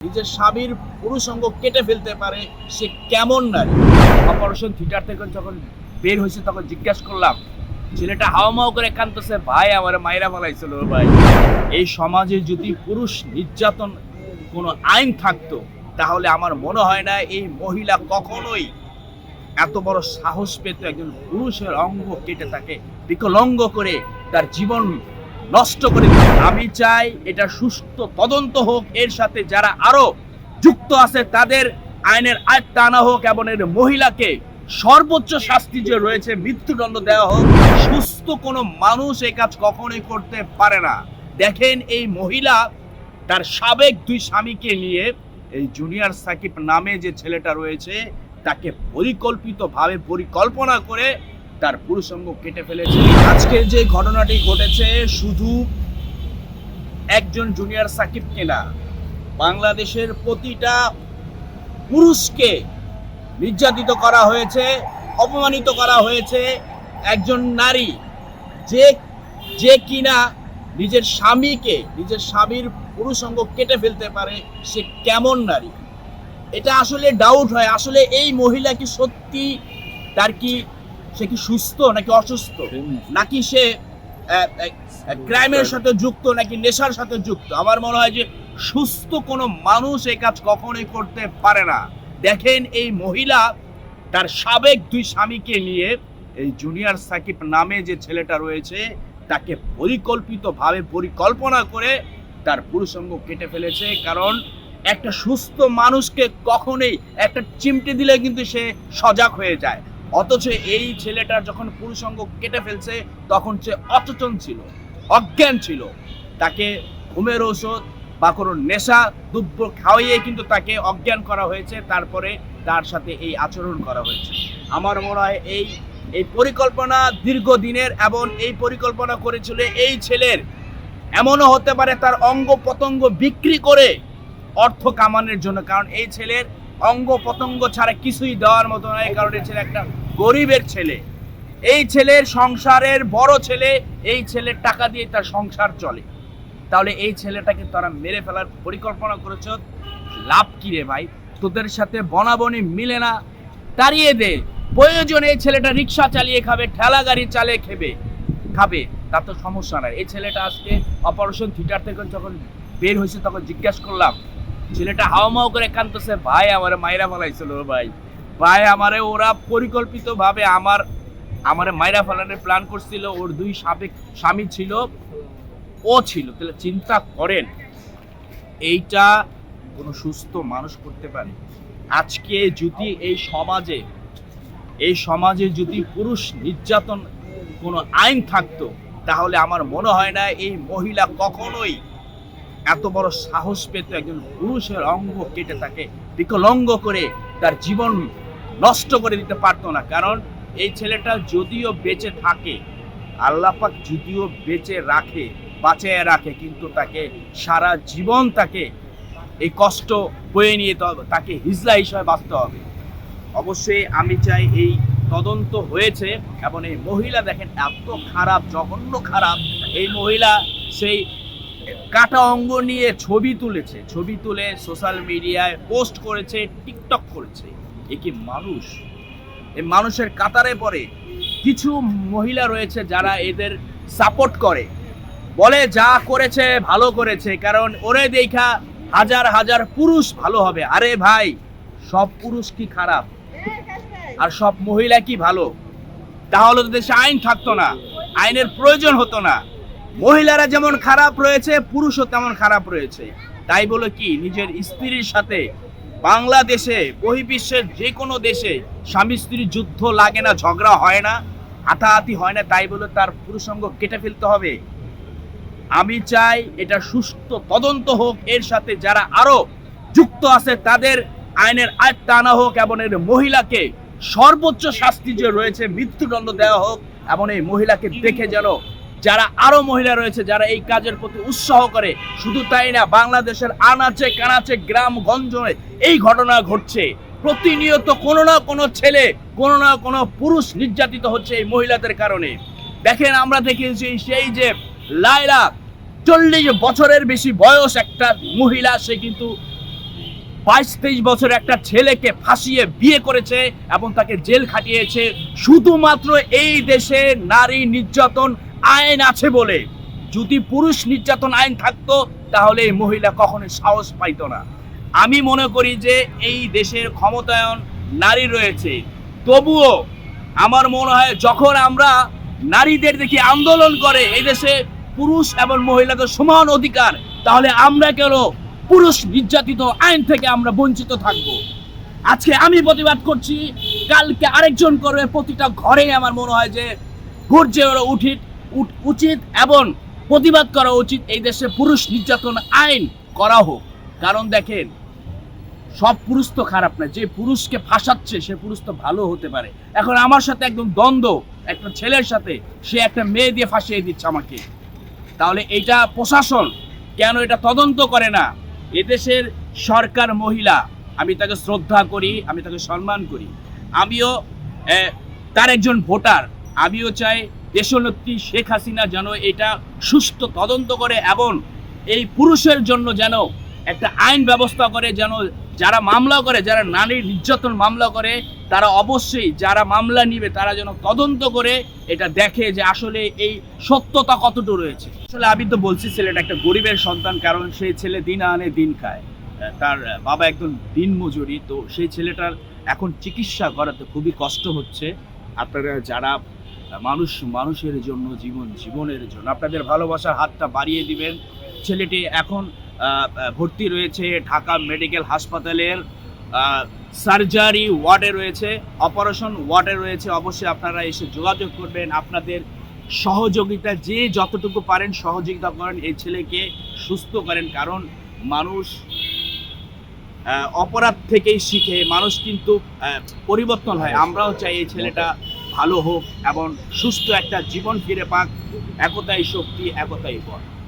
নিজের স্বামীর পুরুষঙ্গ কেটে ফেলতে পারে, সে কেমন নারী? অপারেশন থিয়েটার থেকে যখন বের হয়েছে, তখন জিজ্ঞাসা করলাম, ছেলেটা হাওমাও করে কান্দতেছে ভাই, আমার মায়েরা বলাইছিল ভাই। এই সমাজে যদি পুরুষ নির্যাতন কোনো আইন থাকতো, তাহলে আমার মনে হয় না এই মহিলা কখনোই এত বড় সাহস পেত একজন পুরুষের অঙ্গ কেটে তাকে বিকলঙ্গ করে তার জীবন নষ্ট করে। আমি চাই এটা সুষ্ঠু তদন্ত হোক, এর সাথে যারা আরও যুক্ত আছে তাদের আইনের আয়ত্ত আনা হোক এবং এর মহিলাকে সর্বোচ্চ শাস্তি যে রয়েছে, মৃত্যুদণ্ড দেওয়া হোক, সুস্থ কোনো মানুষ এই কাজ কখনোই করতে পারে না দেখেন এই মহিলা তার সাবেক দুই স্বামীকে নিয়ে এই জুনিয়র সাকিব নামে যে ছেলেটা রয়েছে, তাকে পরিকল্পিতভাবে পরিকল্পনা করে তার পুরুষঙ্গ কেটে ফেলেছে। আজকের যে ঘটনাটি ঘটেছে, শুধু একজন জুনিয়র সাকিবকে না বাংলাদেশের প্রতিটা পুরুষকে নির্যাতিত করা হয়েছে, অপমানিত করা হয়েছে একজন নারী। যে যে কিনা নিজের স্বামীকে, নিজের স্বামীর পুরুষঙ্গ কেটে ফেলতে পারে, সে কেমন নারী? এটা আসলে ডাউট হয়। আসলে এই মহিলা কি সত্যি? তার কি সে কি সুস্থ নাকি অসুস্থ? নাকি সে ক্রাইমের সাথে যুক্ত নাকি নেশার সাথে যুক্ত? আমার মনে হয় যে সুস্থ কোনো মানুষ এই কাজ কখনোই করতে পারে না। দেখেন এই মহিলা তার সাবেক দুই স্বামীকে নিয়ে এই জুনিয়র সাকিব নামে যে ছেলেটা রয়েছে তাকে পরিকল্পিতভাবে পরিকল্পনা করে তার পুরুষঙ্গ কেটে ফেলেছে। কারণ একটা সুস্থ মানুষকে কখনোই একটা চিমটে দিলে কিন্তু সে সজাগ হয়ে যায়। অথচ এই ছেলেটার যখন পুরুষঙ্গ কেটে ফেলছে, তখন সে অচেতন ছিল, অজ্ঞান ছিল। তাকে ঘুমের ঔষধ বা কোনো নেশা, দুব্য খাওয়াইয়ে কিন্তু তাকে অজ্ঞান করা হয়েছে। তারপরে তার সাথে এই আচরণ করা হয়েছে। আমার মনে হয় এই এই পরিকল্পনা দীর্ঘদিনের এবং এই পরিকল্পনা করেছিল এই ছেলের। এমনও হতে পারে তার অঙ্গ পতঙ্গ বিক্রি করে অর্থ কামানোর জন্য, কারণ এই ছেলের অঙ্গ পতঙ্গ ছাড়া কিছুই দেওয়ার মতো নয় কারণ এই ছেলে একটা গরিবের ছেলে। এই ছেলের সংসারের বড় ছেলে, এই ছেলের টাকা দিয়ে তার সংসার চলে। তাহলে এই ছেলেটাকে তারা মেরে ফেলার পরিকল্পনা করেছ, লাভ কি রে ভাই? তোদের সাথে বনাবনি মিলে না। তাড়িয়ে দে। প্রয়োজন এই ছেলেটা রিক্সা চালিয়ে খাবে, ঠেলা গাড়ি চালিয়ে খেবে, খাবে। তার তো সমস্যা নাই। এই ছেলেটা আজকে অপারেশন থিয়েটার থেকে যখন বের হয়েছে, তখন জিজ্ঞাসা করলাম ছেলেটা হাওমাও করে কান্দতেছে ভাই, আমার মায়েরা ফেলাইছিল ভাই। ভাই, আমারে ওরা পরিকল্পিতভাবে আমার, আমারে মায়েরা ফেলানোর প্ল্যান করছিল। ওর দুই সাবেক স্বামী ছিল, ও ছিল। তাহলে চিন্তা করেন, এইটা কোনো সুস্থ মানুষ করতে পারে। আজকে যদি এই সমাজে এই সমাজে যদি পুরুষ নির্যাতন কোনো আইন থাকতো, তাহলে আমার মনে হয় না এই মহিলা কখনোই এত বড় সাহস পেত একজন পুরুষের অঙ্গ কেটে তাকে বিকলঙ্গ করে তার জীবন নষ্ট করে দিতে পারতো না। কারণ এই ছেলেটা যদিও বেঁচে থাকে আল্লাপাক যদিও বেঁচে রাখে, বাঁচিয়ে রাখে, কিন্তু তাকে সারা জীবন তাকে এই কষ্ট বয়ে নিয়ে তাকে হিজলা হিসাবে বাঁচতে হবে। অবশ্যই আমি চাই এই তদন্ত হয়েছে এবং এই মহিলা দেখেন, এত খারাপ, জঘন্য খারাপ। এই মহিলা সেই কাটা অঙ্গ নিয়ে ছবি তুলেছে, ছবি তুলে সোশ্যাল মিডিয়ায় পোস্ট করেছে টিকটক করেছে। এ কি মানুষ? এই মানুষের কাতারে পড়ে। কিছু মহিলা রয়েছে যারা এদের সাপোর্ট করে। বলে যা করেছে, ভালো করেছে। কারণ ওরে দেখা হাজার হাজার পুরুষ ভালো হবে। আরে ভাই, সব পুরুষ কি খারাপ? আর সব মহিলা কি ভালো? তাহলে তো দেশে আইন থাকতো না। আইনের প্রয়োজন হতো না। মহিলারা যেমন খারাপ রয়েছে, পুরুষও তেমন খারাপ রয়েছে। তাই বলে কি, নিজের স্ত্রীর সাথে বাংলাদেশে, বহির্বিশ্বের যে কোনো দেশে স্বামী স্ত্রীর যুদ্ধ লাগে না, ঝগড়া হয় না, হাতাহাতি হয় না, তাই বলে তার পুরুষঙ্গ কেটে ফেলতে হবে। আমি চাই এটা সুস্থ তদন্ত হোক, এর সাথে যারা আরও যুক্ত আছে, তাদের আইনের আয়ত্ত আনা হোক, এবং এর মহিলাকে সর্বোচ্চ শাস্তি যে রয়েছে, মৃত্যুদণ্ড দেওয়া হোক, এবং এই মহিলাকে দেখে যেন যারা আরও মহিলা রয়েছে, যারা এই কাজের প্রতি উৎসাহ করে, শুধু তাই না, বাংলাদেশের আনাচে কানাচে গ্রাম গঞ্জে এই ঘটনা ঘটছে। প্রতিনিয়ত কোনো না কোনো ছেলে, কোনো না কোনো পুরুষ নির্যাতিত হচ্ছে এই মহিলাদের কারণে। দেখেন, আমরা দেখেছি সেই যে লাইলা চল্লিশ বছরের বেশি বয়স একটা মহিলা, সে কিন্তু বাইশ তেইশ বছর একটা ছেলেকে ফাঁসিয়ে বিয়ে করেছে এবং তাকে জেল খাটিয়েছে। শুধুমাত্র এই দেশে নারী নির্যাতন আইন আছে বলে। যদি পুরুষ নির্যাতন আইন থাকতো, তাহলে এই মহিলা কখনো সাহস পাইতো না। আমি মনে করি যে এই দেশের ক্ষমতায়ন নারী রয়েছে। তবুও আমার মনে হয় যখন আমরা নারীদের দেখি আন্দোলন করে এই দেশে পুরুষ এবং মহিলাদের সমান অধিকার, তাহলে আমরা কেন পুরুষ নির্যাতিত আইন থেকে আমরা বঞ্চিত থাকব? আজকে আমি প্রতিবাদ করছি, কালকে আরেকজন করবে প্রতিটা ঘরে আমার মনে হয় যে গর্জে ওরা উঠিত উঠ- উচিত এবং প্রতিবাদ করা উচিত এই দেশে পুরুষ নির্যাতন আইন করা হোক। কারণ দেখেন, সব পুরুষ তো খারাপ না, যে পুরুষকে ফাঁসাচ্ছে, সে পুরুষ তো ভালো হতে পারে। এখন আমার সাথে একদম দ্বন্দ্ব, একটা ছেলের সাথে, সে একটা মেয়ে দিয়ে ফাঁসিয়ে দিচ্ছে আমাকে। তাহলে এটা প্রশাসন কেন এটা তদন্ত করে না? এদেশের সরকার মহিলা, আমি তাকে শ্রদ্ধা করি, আমি তাকে সম্মান করি। আমিও তার একজন ভোটার, আমিও চাই দেশনেত্রী শেখ হাসিনা যেন এটা সুস্থ তদন্ত করে এবং এই পুরুষের জন্য যেন একটা আইন ব্যবস্থা করে, যেন যারা মামলা করে, যারা নারীর নির্যাতন মামলা করে, তারা অবশ্যই যারা মামলা নিবে, তারা যেন তদন্ত করে এটা দেখে যে আসলে এই সত্যতা কতটুকু রয়েছে। আসলে আমি তো বলছি, ছেলেটা একটা গরিবের সন্তান, কারণ সেই ছেলে দিন আনে, দিন খায়। তার বাবা একজন দিন মজুরি, তো সেই ছেলেটার এখন চিকিৎসা করাতে খুবই কষ্ট হচ্ছে। আপনারা যারা মানুষ মানুষের জন্য জীবন জীবনের জন্য। আপনাদের ভালোবাসার হাতটা বাড়িয়ে দিবেন। ছেলেটি এখন ভর্তি রয়েছে ঢাকা মেডিকেল হাসপাতালের সার্জারি ওয়ার্ডে রয়েছে, অপারেশন ওয়ার্ডে রয়েছে। অবশ্যই আপনারা এসে যোগাযোগ করবেন। আপনাদের সহযোগিতা যে যতটুকু পারেন সহযোগিতা করেন, এই ছেলেকে সুস্থ করেন। কারণ মানুষ অপরাধ থেকেই শিখে। মানুষ কিন্তু পরিবর্তন হয়। আমরাও চাই এই ছেলেটা ভালো হোক এবং সুস্থ একটা জীবন ফিরে পাক। একতাই শক্তি একতাই বল।